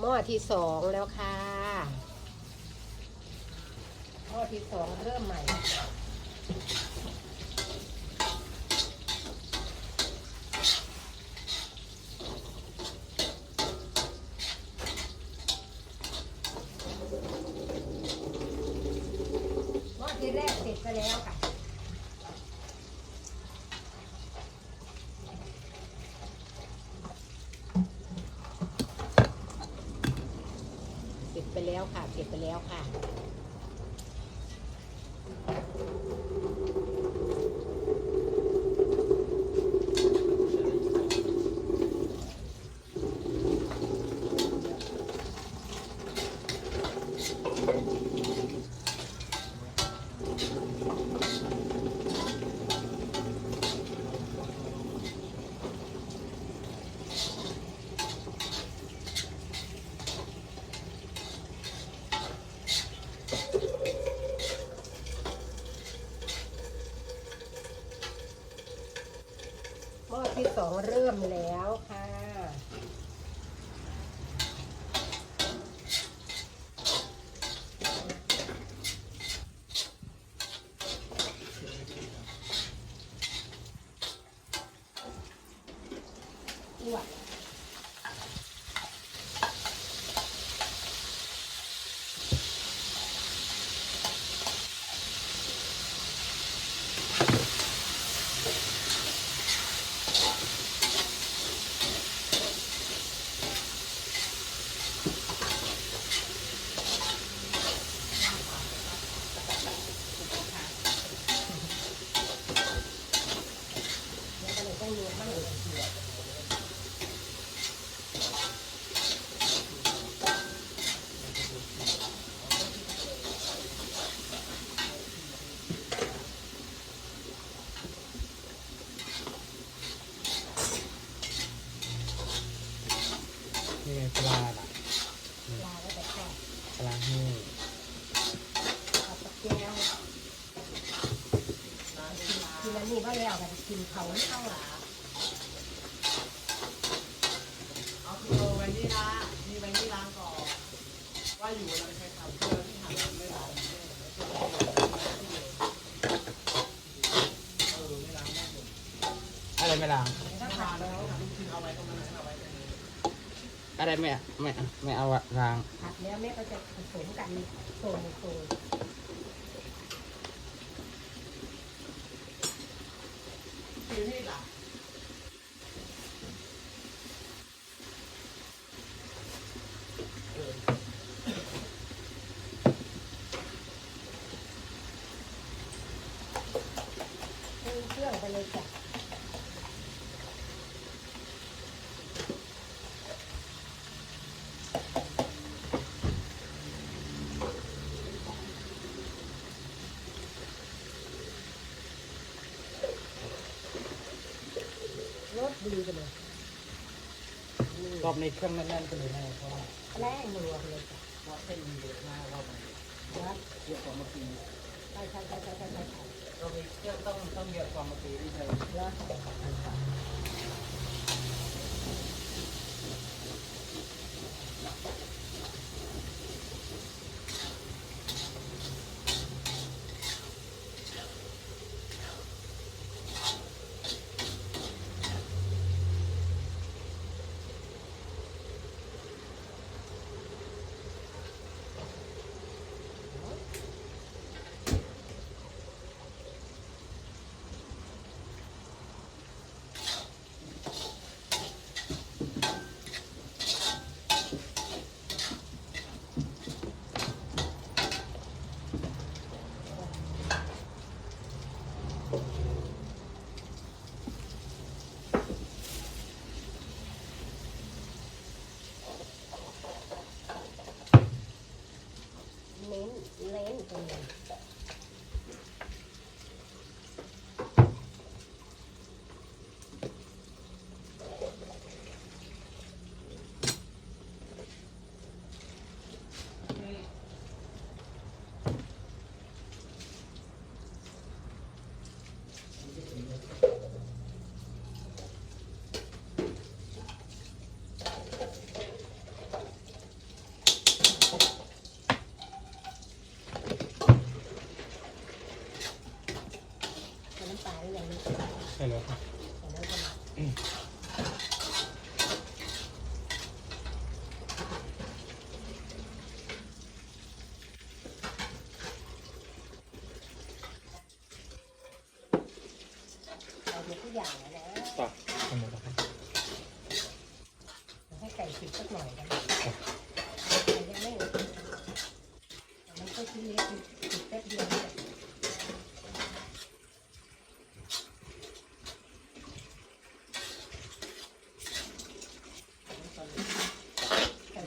หม้อที่สองแล้วค่ะ หม้อที่สองเริ่มใหม่ หม้อที่แรกเสร็จไปแล้วค่ะ เสร็จไป แล้วค่ะ เก็บไปแล้วค่ะ หม้อที่ส องเริ่มแล้วค่ะอ้วนแล้วก็เลยต้องรวมมากเลยทีเดียว นี่ไงปลาล่ะ ปลาแล้วแต่แค่ ปลาแห้ง เอาตะแก้วกิ นแล้วนี่ว่าแล้วกันกินเขาไม่เอาหรอเอาคือไว้นี่ละมีไว้นี่ล้างก่อนว่าอยู่เราใช้ทำเพื่อที่ทำไม่ล้างเออไม่ล้างได้หมดอะไรไม่ล้างถ้าทานแล้แล้ววคือเอาไว้ตรงนั้นเอาไว้ตรงนี้อะไรไม่ไม่ไม่เอาอะล้างผัดแล้วแม่ก็จะผสมกันโซนโซ ลืมกันเลยรอบในเครื่องแน่นๆกันเลยนะคเพราะว่าแรงรัวเลยจ้ะเพราะเส้นมีเยอะมากรอบนี้นะเยอะกว่าเมื่อกี้ใช่ใช่ใช่ใช่ใช่ใรอบเครื่องต้องต้องเยอะกว่าเมื่อกี้ที่เธอแล้ว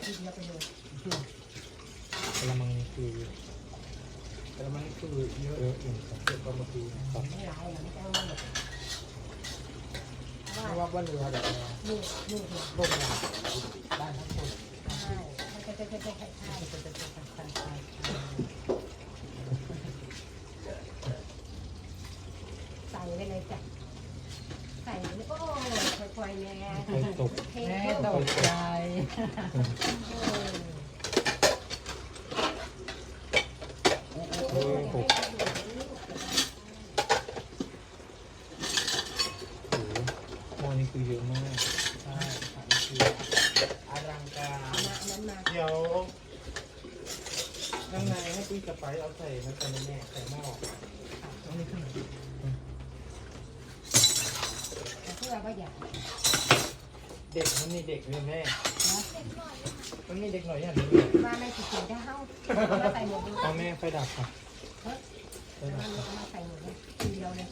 ทีเดียวไปเลยกระมังนี่คือกระมังนี่คือเยอะเยอะอย่างครับเก็บประมาณปีครับไม่ร้ายหรอกไม่ต้องหรอกเพราะว่าว่าเรือแบบลูกลูกเนี่ยลมยาบ้านทั้งคนใช่มันจะจะจะจะใช่จะจะจะจะจะใส่ไปเลยจ้ะใส่เลยโอ้ค่อยๆแม่เคยตกเทแม่เข้าตกใจเออโอ้โหม้อนี่คือเยอะมากใช่ครับนี่คืออลังการเดี๋ยวข้างในให้ปุ้ยกับไปเอาใส่มาใส่ในแม่ใส่หม้อตรงนี้ขึ้นเพื่อว่าอยาก เด็กมันมีเด็กเลยแม่นะมันมีเด็กหน่อยอย่างนี้มาไม่ติดเสียงได้เฮ้ามาใส่หมดเลยเอาแม่ไฟดับค่ะไฟแล้วดับมันมาใส่หมดเลยทีเดียวเลย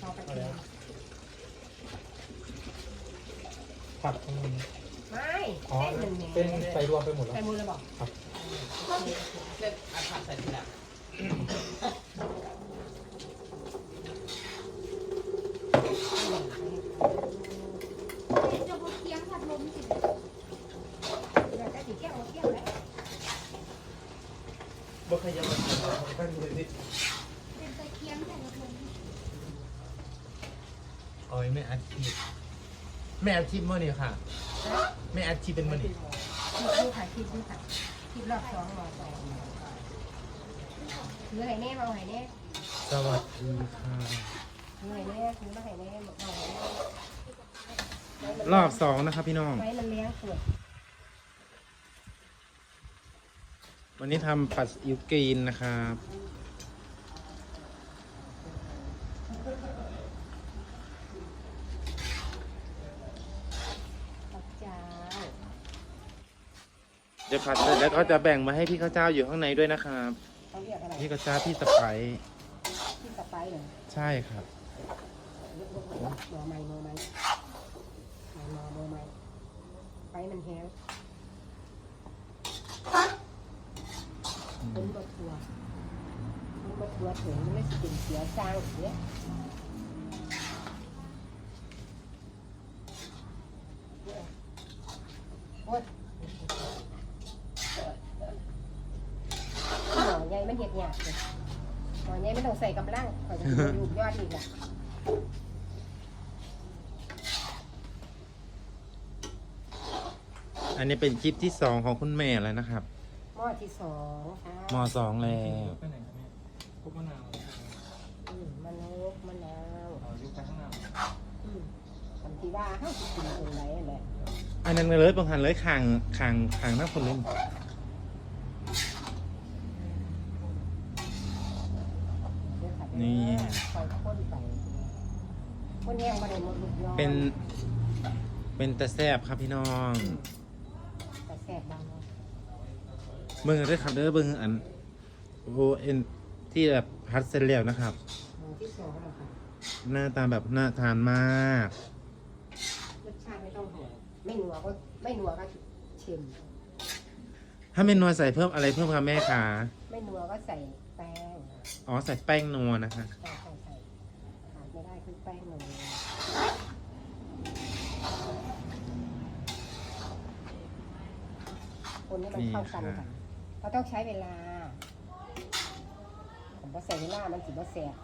พอไปเทผัดตรงนี้ไม่อ๋อเส้นหนึ่งเป็นใส่รวมไปหมดแล้วใส่หมดเลยบอกครับเส้นอาผัดใส่ทีหลัง จะบดเคียงผัดลมสิ อยากจะติดแก้วแก้วแล้ว บ่ขยับมันแค่นี้นิด เป็นตะเคียงแต่ละลม เอาไว้แม่อัดคลิป แม่อัดคลิปเมื่อนี้ค่ะ แม่อัดคลิปเป็นเมื่อนี้คิดดูค่ะคิดดูค่ะคิดรอบสองรอบสองซื้อไห่แน่มาไห่แน่สวัสดีค่ะซื้อไห่แน่ซื้อมาไห่แน่มาไห่แน่รอบสองนะครับพี่น้องไฟมันเลี้ยงเปิดวันนี้ทำผัดอิวกรีนนะครับ ข้าวเจ้า เดี๋ยวผัดเสร็จแล้วก็จะแบ่งมาให้พี่ข้าวเจ้าอยู่ข้างในด้วยนะครับเขาเรียกอะไรพี่ข้าวเจ้าพี่สะไปที่สไปเหรอใช่ครับยกยกยกมอไม้มอไม้ไม้มอมอไม้ไฟมันแห้งคนบดทัวคนบดทัวถึงไม่สิเป็นเสียสร้างเสียโอ๊ยห มอใหญ่มันเห็ดหยาบเลยหมอใหญ่ไม่ต้องใส่กำลังขอจะดูรูปยอดอีกอะอันนี้เป็นคลิปที่สองของคุณแม่แล้วนะครับหม้อที่สองค่ะมสองแล้วไปไหนครับแม่พวกมะนาวอืมมะนาวมะนาวเอายุบไปข้างหน้าอืมคำที่ว่าเฮ้าสิกินตรงไหนนั่นแหละ อันนั้นเลยบังหันเลยข่างข่างข่างหน้าคนเล่น เดี๋ยวขัด นี่ คอยข้นไปคนแห้งมาได้หมดลูกยอดเป็น เป็นตะแซบครับพี่น้อง แต่แสบบางเนาะเบิ้งด้วยครับเด้อเบิ้งอันโอ้เอ็นที่แบบพัดเสร็จแล้วนะครับหมูที่สองแล้วค่ะหน้าตาแบบน่าทานมาก รสชาติไม่ต้องห่วงไม่นัวก็ไม่นัวก็เค็มถ้าเป็นนัวใส่เพิ่มอะไรเพิ่มคะแม่คะไม่นัวก็ใส่แป้ง อ๋อใส่แป้งนัวนะคะ ใส่ใส่ใส่ขาดไม่ได้คือแป้งนัวคนนี้มันเข้ากันกันเราต้องใช้เวลา ผมก็ใส่เวลามันสิบ่แสบ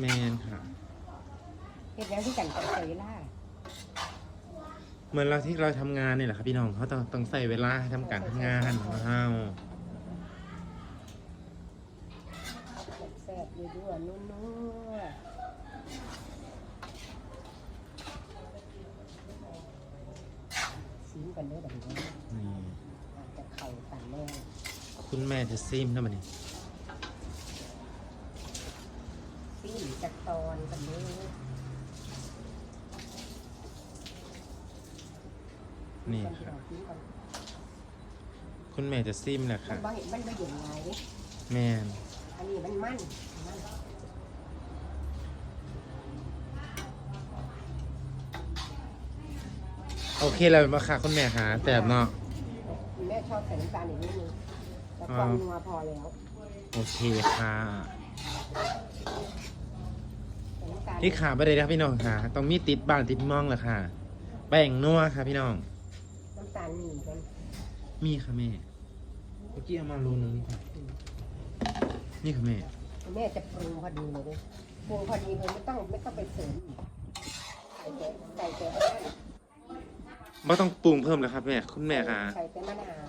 แมนค่ะเฮ็ดหยังที่กันต้องใส่เวลาเหมือนเราที่เราทำงานนี่แหละครับพี่น้องเขาต้องต้องใส่เวลาให้ทำการทำงานของเรา แซ่บ ๆยั่วๆนัวๆซีมกันเด้อแบบนี้นี่อาจจะเข่ากันแน่คุณแม่จะซิมนะมันนี่ซีมจากตอนกันเด้อนี่ก่อครับกินก่อนคุณแม่จะซิมแหละมัค่ะนบ่เห็นมันไม่เย็นไงเด้แม่นอันนี้มันมันมัน โอเคแล้วมาค่ะคุณแม่ค่ะแต่บเนาะ แม่ชอบใส่น้ำตาลอีกนิดนึงแต่ความนัวพอแล้วโอเคค่ะ ใส่น้ำตาลที่ขาไปเลยนะครับพี่น้องค่ะ ต้องมีติดบ้านติดมองแหละค่ะ แป้งนัวค่ะพี่น้อง น้ำตาลหนีกันมีค่ะแม่ เมื่อกี้เอามาโลนึงค่ะนี่ค่ะแม่ แม่จะปรุงพอดีเลยเด้ปรุงพอดีเลยไม่ต้องไม่ต้องไปเสริมอีกใส่แต่ใส่แต่มะนาว ไม่ต้องปรุงเพิ่มแล้วครับแม่คุณแม่ค่ะ ใส่แต่มะนาว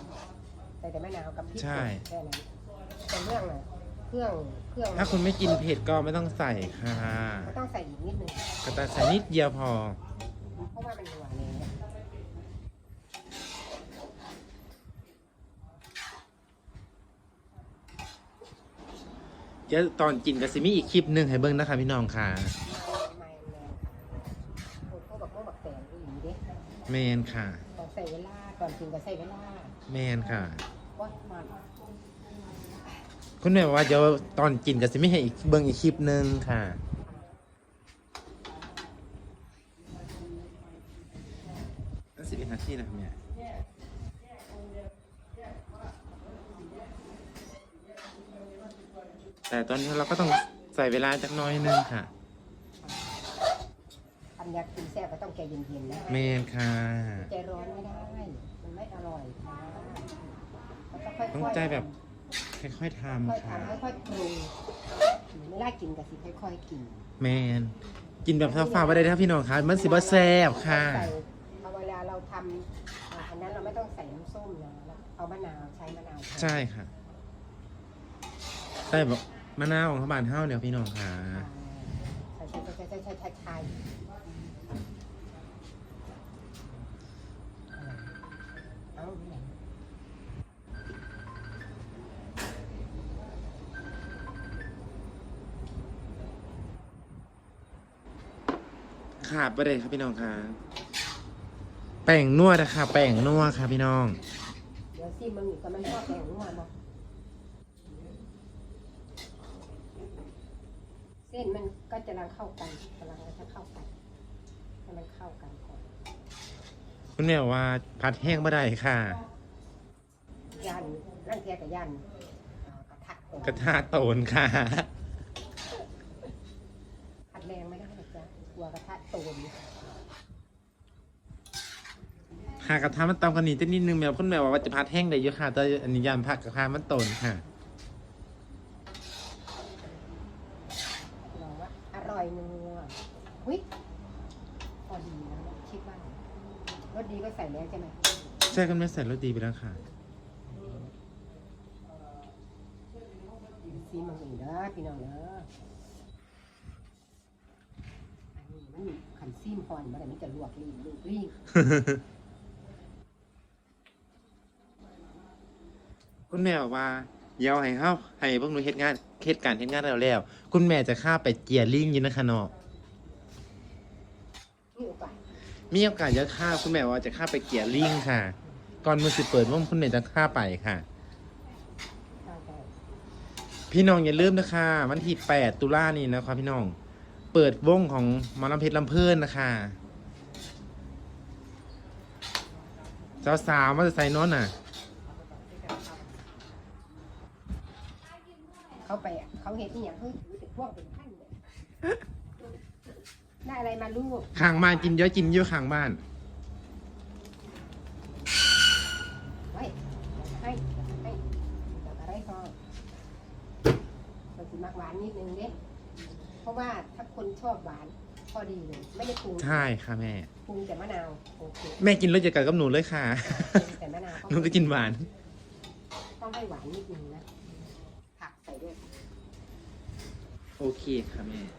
ใส่แต่มะนาวกับพริกใช่ แค่นั้นแต่เรื่องน่ะเครื่องเครื่องถ้าคุณไม่กินเผ็ดก็ไม่ต้องใส่ค่ะก็ต้องใส่อีกนิดนึงก็แต่ใส่นิดเดียวพอ เพราะว่ามันนัวเลยเนี่ยเดี๋ยวตอนกินก็สิมีอีกคลิปหนึ่งให้เบิ้งนะคะพี่น้องค่ะ ไม่ไม่แรงค่ะพวกแบบพวกแบบแตงอีหลีเด้ แมนค่ะต้องใส่เวลา ก่อนกินก็ใส่เวลาแมนค่ะ ว่ามันคุณแม่บอกว่าเดี๋ยวตอนกินก็สิมีให้อีกเบิ้งอีกคลิปหนึ่งค่ะนั่นสิบเอ็ดนาทีนะครับเนี่ยแต่ตอนนี้เราก็ต้องใส่เวลาจักหน้อยนึงค่ะ ทำยากินแซ่บก็ต้องใจเย็นๆนะแมนค่ะ ใจร้อนไม่ได้ มันไม่อร่อยค่ะมันต้องค่อยๆต้องใจแบบ ค่อยๆค่อยทำค่ะๆทำค่อยๆปรุงไม่ได้กินกับสิค่อยๆกินแมนกินแบบฟ้าๆไปได้ถ้าพี่น้องค่ะมันสิบ่แซ่บค่ะ ใส่เอาเวลาเราทำอ่าอันนั้นเราไม่ต้องใส่น้ำส้มนะเราเอามะนาวใช้มะนาวแทนใช่ค่ะใส่แบบมะนาวของเขาบานเฮ้าเนี่ยพี่น้องค่ะ ใช่ใช่ใช่ใช่ใช่ใช่ใช่เอาเนี่ย ขาดไปเลยครับพี่น้องค่ะ แป้งนัวนะคะแป้งนัวค่ะพี่น้อง เดี๋ยวซีมึงอีกก็มันชอบแกงนัวบอกเส้นมันก็จะลังเข้ากันกำลังจะเข้ากันให้มันเข้ากันก่อนคุณแม่บอกว่าผัดแห้งไม่ได้ค่ะ ยันร่างแกกับยันอ่ากระทะตรงกระทะโตนค่ะ อัดแรงไม่ได้หรอกจ้ะก ลัวกระทะโตนหากระทะมันตามกันนิดนิดนึงแมวคุณแม่บอกว่าจะผัดแห้งได้เยอะค่ะแต่อันนี้ยานผักกระทะมันโตนค่ะลองว่าอร่อยนัวหุ้ยพอดีนะคิดว่ารสดีก็ใส่แล้วใช่ไหมใช่คุณแม่ใส่รสดีไปแล้วค่ะซีมันอีกเด้อพี่น้องเด้ออั นนี้มันขันซีมพอนมาแต่มันจะลวกลีลูกลีคุณแม่บอกว่าเดี๋ยวให้เขาให้พวกหนูเฮ็ดงานเฮ็ดการเฮ็ดงานแล้วแล้ว คุณแม่จะข้าไปเกียร์ลิงอยินนะคะเนาะนี่โอกาสมีโอกาสจะข้าคุณแม่ว่าจะข้าไปเกียร์ลิงค่ะ ก่อนมือสิเปิดว่าคุณแม่จะข้าไปค่ะได้ได้พี่น้องอย่าลืมนะคะ วันที่8ตุลานี่นะครับพี่น้อง เปิดวงของหมอลำเพชรลำเพลินนะคะสาวๆมาจะใส่นอนน่ะ เขาไปอะเขาเห็นที่อย่างเฮ้ยถือแต่พวกเป็นท่านเนี่ยได้อะไรมาลูกข้างบ้านกินเยอะกินเยอะข้างบ้านไว้ให้ให้จากอะไรก็มันสิมักหวานนิดนึงเด้เพราะว่าถ้า คนชอบหวาน พอดีเลยไม่ได้ปรุงใช่ค่ะแม่ ปรุงแต่มะนาวโอเคแม่กินรสเดียวกันกับหนูเลยค่ะ ปรุงแต่มะนาวหนูก็กินหวาน ต้องให้หวานนิดนึงนะผักใส่ด้วย โอเคค่ะแม่อ